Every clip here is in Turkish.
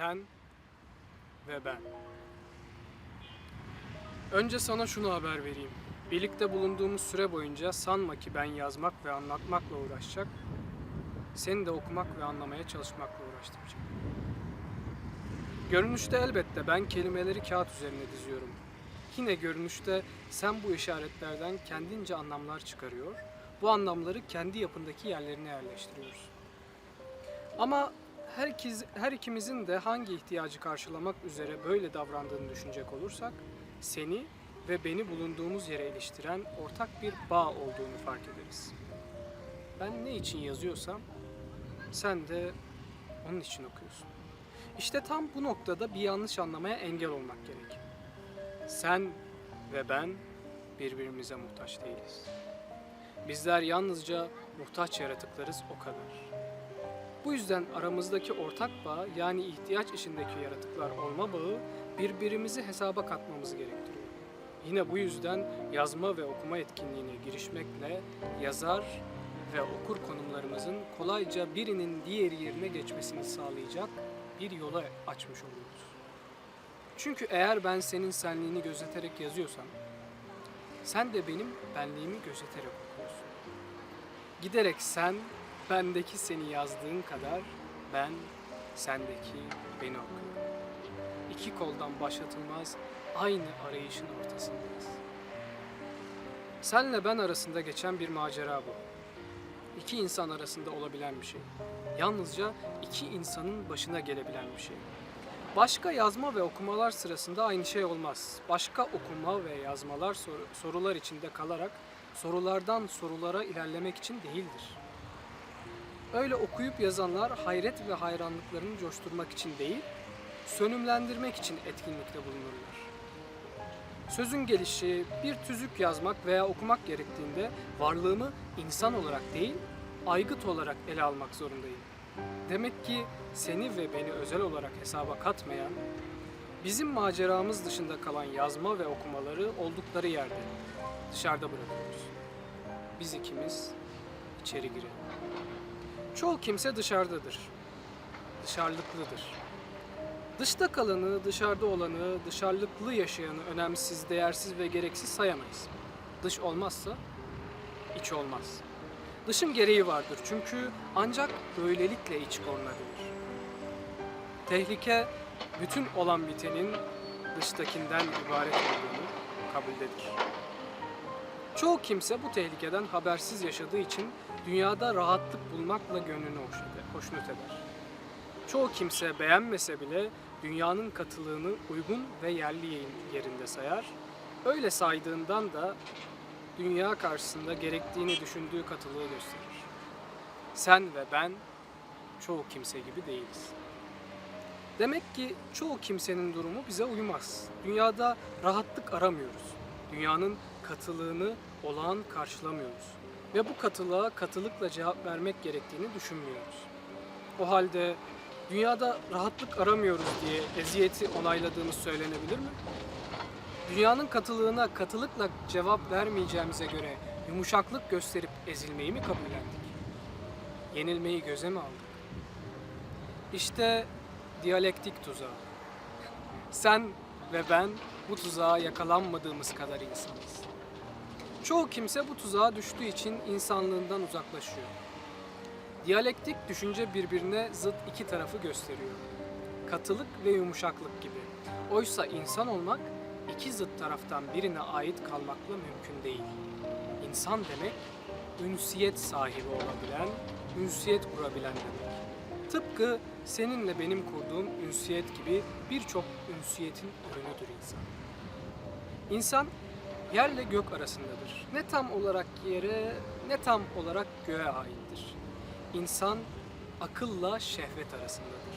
Sen ve ben. Önce sana şunu haber vereyim. Birlikte bulunduğumuz süre boyunca sanma ki ben yazmak ve anlatmakla uğraşacak, seni de okumak ve anlamaya çalışmakla uğraştıracağım. Görünüşte elbette ben kelimeleri kağıt üzerine diziyorum. Yine görünüşte sen bu işaretlerden kendince anlamlar çıkarıyor, bu anlamları kendi yapındaki yerlerine yerleştiriyorsun. Ama herkes, her ikimizin de hangi ihtiyacı karşılamak üzere böyle davrandığını düşünecek olursak, seni ve beni bulunduğumuz yere iliştiren ortak bir bağ olduğunu fark ederiz. Ben ne için yazıyorsam, sen de onun için okuyorsun. İşte tam bu noktada bir yanlış anlamaya engel olmak gerek. Sen ve ben birbirimize muhtaç değiliz. Bizler yalnızca muhtaç yaratıklarız o kadar. Bu yüzden aramızdaki ortak bağ yani ihtiyaç içindeki yaratıklar olma bağı birbirimizi hesaba katmamızı gerektiriyor. Yine bu yüzden yazma ve okuma etkinliğine girişmekle yazar ve okur konumlarımızın kolayca birinin diğeri yerine geçmesini sağlayacak bir yola açmış oluyoruz. Çünkü eğer ben senin senliğini gözeterek yazıyorsam, sen de benim benliğimi gözeterek okuyorsun. Giderek sen, bendeki seni yazdığın kadar ben, sendeki beni okuyorum. İki koldan başlatılmaz aynı arayışın ortasındayız. Senle ben arasında geçen bir macera bu. İki insan arasında olabilen bir şey. Yalnızca iki insanın başına gelebilen bir şey. Başka yazma ve okumalar sırasında aynı şey olmaz. Başka okuma ve yazmalar sor- sorular içinde kalarak sorulardan sorulara ilerlemek için değildir. Öyle okuyup yazanlar hayret ve hayranlıklarını coşturmak için değil, sönümlendirmek için etkinlikte bulunurlar. Sözün gelişi bir tüzük yazmak veya okumak gerektiğinde varlığımı insan olarak değil, aygıt olarak ele almak zorundayım. Demek ki seni ve beni özel olarak hesaba katmayan, bizim maceramız dışında kalan yazma ve okumaları oldukları yerde dışarıda bırakıyoruz. Biz ikimiz içeri girelim. Çoğu kimse dışarıdadır. Dışarılıklıdır. Dışta kalanı, dışarıda olanı, dışarılıklı yaşayanı önemsiz, değersiz ve gereksiz sayamayız. Dış olmazsa iç olmaz. Dışın gereği vardır çünkü ancak böylelikle iç korunabilir. Tehlike bütün olan bitenin dıştakinden ibaret olduğunu kabuldedir. Çoğu kimse bu tehlikeden habersiz yaşadığı için dünyada rahatlık bulmakla gönlünü hoşnut eder. Çoğu kimse beğenmese bile dünyanın katılığını uygun ve yerli yerinde sayar. Öyle saydığından da dünya karşısında gerektiğini düşündüğü katılığı gösterir. Sen ve ben çoğu kimse gibi değiliz. Demek ki çoğu kimsenin durumu bize uymaz. Dünyada rahatlık aramıyoruz. Dünyanın katılığını olağan karşılamıyoruz. Ve bu katılığa katılıkla cevap vermek gerektiğini düşünmüyoruz. O halde dünyada rahatlık aramıyoruz diye eziyeti onayladığımız söylenebilir mi? Dünyanın katılığına katılıkla cevap vermeyeceğimize göre yumuşaklık gösterip ezilmeyi mi kabullendik? Yenilmeyi göze mi aldık? İşte diyalektik tuzağı. Sen ve ben bu tuzağa yakalanmadığımız kadar insanız. Çoğu kimse bu tuzağa düştüğü için insanlığından uzaklaşıyor. Diyalektik düşünce birbirine zıt iki tarafı gösteriyor. Katılık ve yumuşaklık gibi. Oysa insan olmak iki zıt taraftan birine ait kalmakla mümkün değil. İnsan demek ünsiyet sahibi olabilen, ünsiyet kurabilen demek. Tıpkı seninle benim kurduğum ünsiyet gibi birçok ünsiyetin ürünüdür insan. İnsan yerle gök arasındadır. Ne tam olarak yere ne tam olarak göğe aittir. İnsan akılla şehvet arasındadır.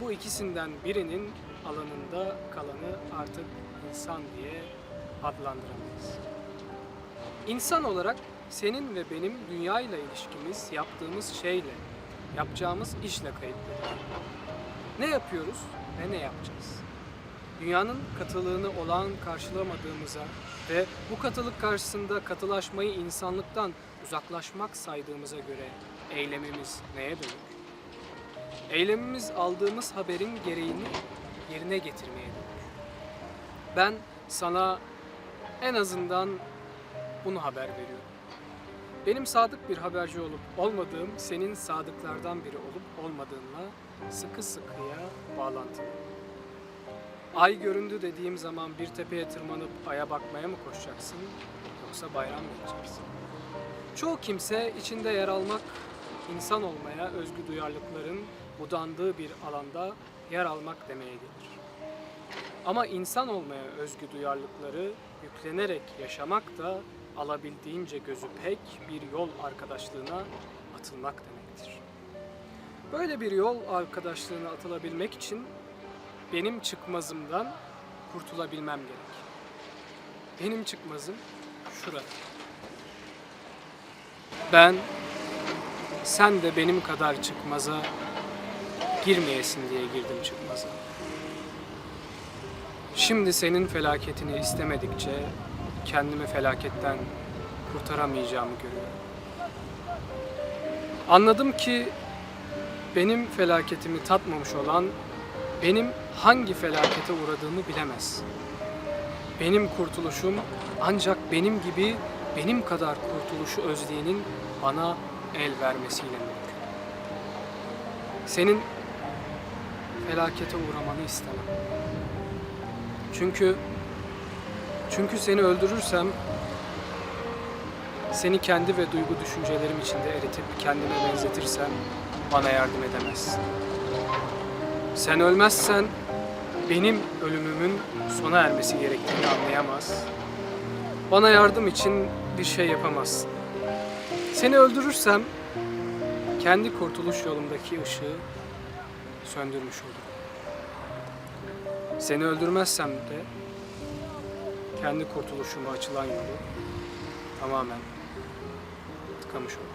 Bu ikisinden birinin alanında kalanı artık insan diye adlandıramayız. İnsan olarak senin ve benim dünya ile ilişkimiz yaptığımız şeyle, yapacağımız işle kayıtlıdır. Ne yapıyoruz ve ne yapacağız? Dünyanın katılığını olan karşılamadığımıza ve bu katılık karşısında katılaşmayı insanlıktan uzaklaşmak saydığımıza göre eylemimiz neye dönük? Eylemimiz aldığımız haberin gereğini yerine getirmeye dönük. Ben sana en azından bunu haber veriyorum. Benim sadık bir haberci olup olmadığım senin sadıklardan biri olup olmadığınla sıkı sıkıya bağlantılı. Ay göründü dediğim zaman bir tepeye tırmanıp aya bakmaya mı koşacaksın yoksa bayram mı edeceksin? Çoğu kimse içinde yer almak, insan olmaya özgü duyarlılıkların budandığı bir alanda yer almak demeye gelir. Ama insan olmaya özgü duyarlılıkları yüklenerek yaşamak da alabildiğince gözü pek bir yol arkadaşlığına atılmak demektir. Böyle bir yol arkadaşlığına atılabilmek için benim çıkmazımdan kurtulabilmem gerek. Benim çıkmazım şurada. Ben sen de benim kadar çıkmaza girmeyesin diye girdim çıkmaza. Şimdi senin felaketini istemedikçe kendimi felaketten kurtaramayacağımı görüyorum. Anladım ki benim felaketimi tatmamış olan benim hangi felakete uğradığımı bilemez. Benim kurtuluşum ancak benim gibi benim kadar kurtuluşu özleyenin bana el vermesiyle mümkün. Senin felakete uğramanı istemem. Çünkü çünkü seni öldürürsem seni kendi ve duygu düşüncelerim içinde eritip kendime benzetirsem bana yardım edemezsin. Sen ölmezsen benim ölümümün sona ermesi gerektiğini anlayamaz. Bana yardım için bir şey yapamazsın. Seni öldürürsem kendi kurtuluş yolumdaki ışığı söndürmüş olurum. Seni öldürmezsem de kendi kurtuluşuma açılan yolu tamamen tıkamış olurum.